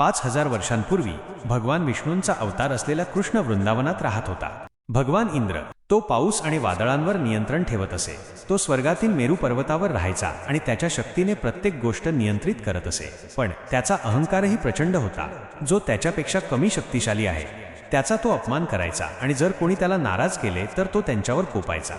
पाच हजार वर्षांपूर्वी भगवान विष्णूंचा अवतार असलेला कृष्ण वृंदावनात राहत होता. भगवान इंद्र तो पाऊस आणि वादळांवर नियंत्रण ठेवत असे. तो स्वर्गातील मेरू पर्वतावर राहायचा आणि त्याच्या शक्तीने प्रत्येक गोष्ट नियंत्रित करत असे. पण त्याचा अहंकारही प्रचंड होता. जो त्याच्यापेक्षा कमी शक्तिशाली आहे त्याचा तो अपमान करायचा आणि जर कोणी त्याला नाराज केले तर तो त्यांच्यावर कोपायचा.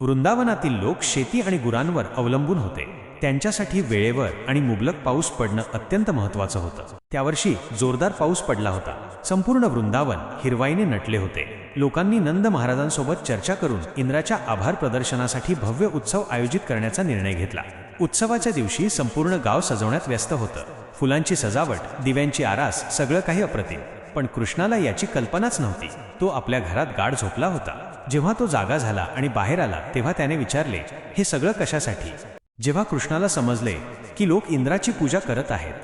वृंदावनातील लोक शेती आणि गुरांवर अवलंबून होते. त्यांच्यासाठी वेळेवर आणि मुबलक पाऊस पडणं अत्यंत महत्वाचं होतं. त्यावर्षी जोरदार पाऊस पडला होता. संपूर्ण वृंदावन हिरवाईने नटले होते. लोकांनी नंद महाराजांसोबत चर्चा करून इंद्राच्या आभार प्रदर्शनासाठी भव्य उत्सव आयोजित करण्याचा निर्णय घेतला. उत्सवाच्या दिवशी संपूर्ण गाव सजवण्यात व्यस्त होतं. फुलांची सजावट दिव्यांची आरास सगळं काही अप्रतिम. पण कृष्णाला याची कल्पनाच नव्हती. तो आपल्या घरात गाढ झोपला होता. जेव्हा तो जागा झाला आणि बाहेर आला तेव्हा त्याने विचारले हे सगळं कशासाठी? जेव्हा कृष्णाला समजले की लोक इंद्राची पूजा करत आहेत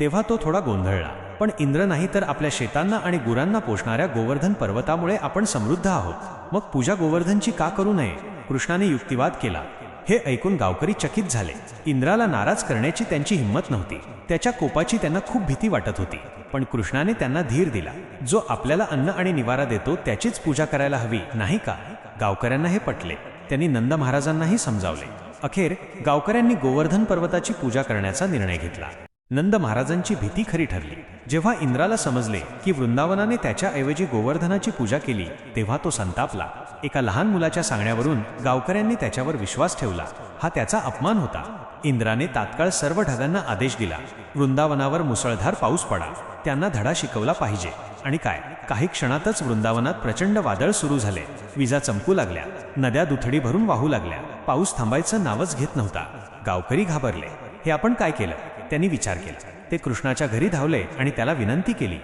तेव्हा तो थोडा गोंधळला. पण इंद्र नाही तर आपल्या शेतांना आणि गुरांना पोषणाऱ्या गोवर्धन पर्वतामुळे आपण समृद्ध आहोत. मग पूजा गोवर्धनची का करू नये? कृष्णाने युक्तिवाद केला. हे ऐकून गावकरी चकित झाले. इंद्राला नाराज करण्याची त्यांची हिंमत नव्हती. त्याच्या कोपाची त्यांना खूप भीती वाटत होती. पण कृष्णाने त्यांना धीर दिला. जो आपल्याला अन्न आणि निवारा देतो त्याचीच पूजा करायला हवी नाही का? गावकऱ्यांना हे पटले. त्यांनी नंद महाराजांनाही समजावले. अखेर गावकऱ्यांनी गोवर्धन पर्वताची पूजा करण्याचा निर्णय घेतला. नंद महाराजांची भीती खरी ठरली. जेव्हा इंद्राला समजले की वृंदावनाने त्याच्याऐवजी गोवर्धनाची पूजा केली तेव्हा तो संतापला. एका लहान मुलाच्या सांगण्यावरून गावकऱ्यांनी त्याच्यावर विश्वास ठेवला. हा त्याचा अपमान होता. इंद्राने तात्काळ सर्व ढगांना आदेश दिला. वृंदावनावर मुसळधार पाऊस पडा. त्यांना धडा शिकवला पाहिजे. आणि काय? काही क्षणातच वृंदावनात प्रचंड वादळ सुरू झाले. विजा चमकू लागल्या. नद्या दुथडी भरून वाहू लागल्या. पाऊस थांबायचं नावच घेत नव्हता. गावकरी घाबरले. हे आपण काय केलं? त्यांनी विचार केला. ते कृष्णाच्या घरी धावले आणि त्याला विनंती केली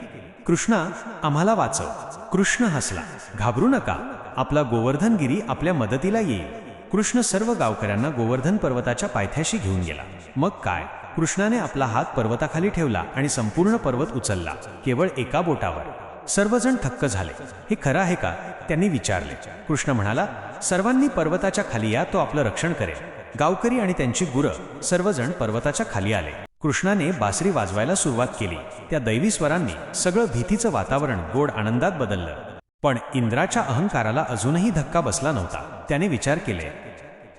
कृष्णा आम्हाला वाचव. कृष्ण हसला. घाबरू नका. आपला गोवर्धनगिरी आपल्या मदतीला येईल. कृष्ण सर्व गावकऱ्यांना गोवर्धन पर्वताच्या पायथ्याशी घेऊन गेला. मग काय? कृष्णाने आपला हात पर्वताखाली ठेवला आणि संपूर्ण पर्वत उचलला केवळ एका बोटावर. सर्वजण थक्क झाले. हे खरं आहे का? त्यांनी विचारले. कृष्ण म्हणाला सर्वांनी पर्वताच्या खाली या तो आपलं रक्षण करेल. गावकरी आणि त्यांची गुरं सर्वजण पर्वताच्या खाली आले. कृष्णाने बासरी वाजवायला सुरुवात केली. त्या दैवी स्वरांनी सगळं भीतीचं वातावरण गोड आनंदात बदललं. पण इंद्राच्या अहंकाराला अजूनही धक्का बसला नव्हता. त्याने विचार केले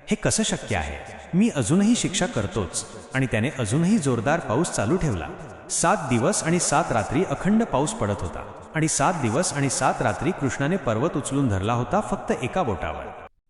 हे कसं शक्य आहे? मी अजूनही शिक्षा करतोच. आणि त्याने अजूनही जोरदार पाऊस चालू ठेवला. सात दिवस आणि सात रात्री अखंड पाऊस पडत होता. आणि सात दिवस आणि सात रात्री कृष्णाने पर्वत उचलून धरला होता फक्त एका बोटावर.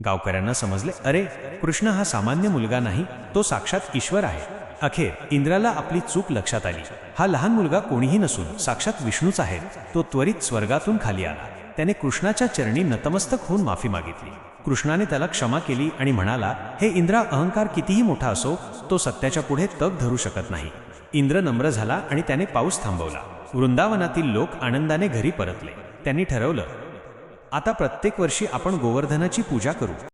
गावकऱ्यांना समजले अरे कृष्ण हा सामान्य मुलगा नाही. तो साक्षात ईश्वर आहे. अखेर इंद्राला आपली चूक लक्षात आली. हा लहान मुलगा कोणीही नसून साक्षात विष्णूच आहे. तो त्वरित स्वर्गातून खाली आला. त्याने कृष्णाच्या चरणी नतमस्तक होऊन माफी मागितली. कृष्णाने त्याला क्षमा केली आणि म्हणाला हे इंद्रा अहंकार कितीही मोठा असो तो सत्याच्या पुढे तग धरू शकत नाही. इंद्र नम्र झाला आणि त्याने पाऊस थांबवला. वृंदावनातील लोक आनंदाने घरी परतले. त्यांनी ठरवलं आता प्रत्येक वर्षी आपण गोवर्धनाची पूजा करू.